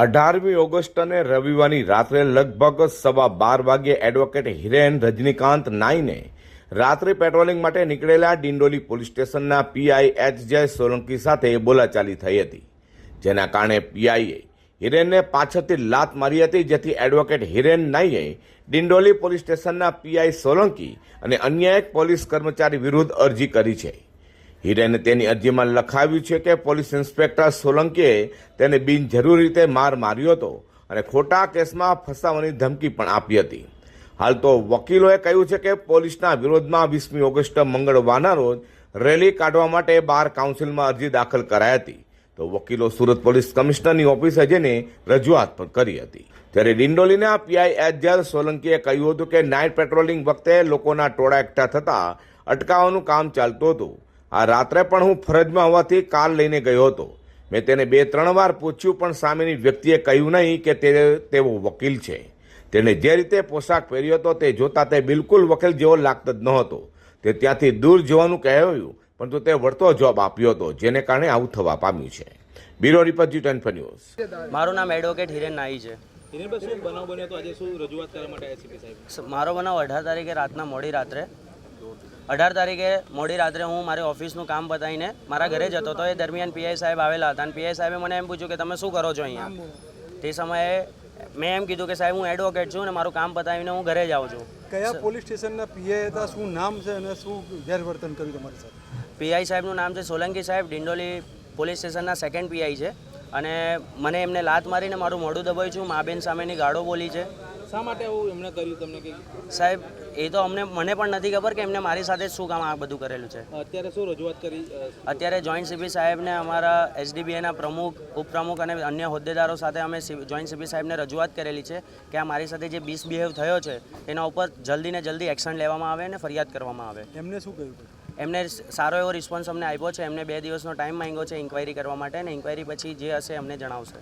અઢારમી ઓગસ્ટ અને રવિવારની રાત્રે લગભગ સવા બાર વાગ્યે એડવોકેટ હિરેન રજનીકાંત નાઈને રાત્રે પેટ્રોલિંગ માટે નીકળેલા ડિંડોલી પોલીસ સ્ટેશનના પીઆઈ એચ જય સોલંકી સાથે બોલાચાલી થઈ હતી, જેના કારણે પીઆઈએ હિરેનને પાછળથી લાત મારી હતી, જેથી એડવોકેટ હિરેન નાઈએ ડિંડોલી પોલીસ સ્ટેશનના પીઆઈ સોલંકી અને અન્ય એક પોલીસ કર્મચારી વિરુદ્ધ અરજી કરી છે. હિરેને તેની અરજીમાં લખાવ્યું છે કે પોલીસ ઇન્સ્પેક્ટર સોલંકીએ તેને બિનજરૂરી રીતે માર માર્યો હતો અને ખોટા કેસમાં ફસાવાની ધમકી પણ આપી હતી. હાલ તો વકીલોએ કહ્યું છે કે પોલીસના વિરોધમાં વીસમી ઓગસ્ટ મંગળવારના રોજ રેલી કાઢવા માટે બાર કાઉન્સિલમાં અરજી દાખલ કરાઈ હતી. તો વકીલો સુરત પોલીસ કમિશનરની ઓફિસે જઈને રજૂઆત પણ કરી હતી. ત્યારે ડિંડોલીના પીઆઈ એચ સોલંકીએ કહ્યું હતું કે નાઇટ પેટ્રોલિંગ વખતે લોકોના ટોળા એકઠા થતા અટકાવવાનું કામ ચાલતું હતું. આ રાત્રે પણ હું ફરજમાં હોવાથી કાર લઈને ગયો હતો. મેં તેને બે ત્રણ વાર પૂછ્યું પણ સામેની વ્યક્તિએ કહ્યું નહીં કે તે તેવો વકીલ છે. તેણે જે રીતે પોશાક પહેર્યો હતો તે જોતા તે બિલકુલ વકીલ જેવો લાગતો જ નહોતો. તે ત્યાંથી દૂર જવાનું કહેવાયું પરંતુ તે વળતો જવાબ આપ્યો હતો જેને કારણે આવું થવા પામ્યું છે. Bureau report G twenty news. મારું નામ એડવોકેટ હિરેન નાઈ છે. હિરેનભાઈ શું બનાવ બન્યો તો આજે શું રજૂઆત કરવા માટે એસીપી સાહેબ? મારો બનાવ અઢાર તારીખે રાતના મોડી રાત્રે અઢાર તારીખે મોડી રાત્રે હું મારી ઓફિસનું કામ પતાવીને મારા ઘરે જતો હતો. એ દરમિયાન પીઆઈ સાહેબ આવેલા હતા અને પીઆઈ સાહેબે મને એમ પૂછ્યું કે તમે શું કરો છો અહીંયા? તે સમયે મેં એમ કીધું કે સાહેબ હું એડવોકેટ છું અને મારું કામ પતાવીને હું ઘરે જાઉં છું. કયા પોલીસ સ્ટેશનના પીઆઈ હતા શું નામ છે અને શું ગેરવર્તન કર્યું તમારી સાથે? પીઆઈ સાહેબનું નામ છે સોલંકી સાહેબ ડિંડોલી પોલીસ સ્ટેશનના સેકન્ડ પીઆઈ છે. અને મને એમને લાત મારીને મારું મોઢું દબાવ્યું છું મા બેન સામેની ગાળો બોલી છે. શા માટે એવું એમણે કર્યું તમને કે સાહેબ એ તો અમને મને પણ નથી ખબર કે એમને મારી સાથે જ શું કામ આ બધું કરેલું છે. અત્યારે શું રજૂઆત કરી અત્યારે જોઈન્ટ સીપી સાહેબને અમારા એસડીબીએના પ્રમુખ ઉપપ્રમુખ અને અન્ય હોદ્દેદારો સાથે અમે જોઈન્ટ સીપી સાહેબને રજૂઆત કરેલી છે કે આ મારી સાથે જે મિસબિહેવ થયો છે એના ઉપર જલ્દી ને જલ્દી એક્શન લેવામાં આવે અને ફરિયાદ કરવામાં આવે. એમને શું કહ્યું એમને સારો એવો રિસ્પોન્સ અમને આપ્યો છે એમને બે દિવસનો ટાઈમ માંગ્યો છે ઇન્ક્વાયરી કરવા માટે અને ઇન્ક્વાયરી પછી જે હશે અમને જણાવશે.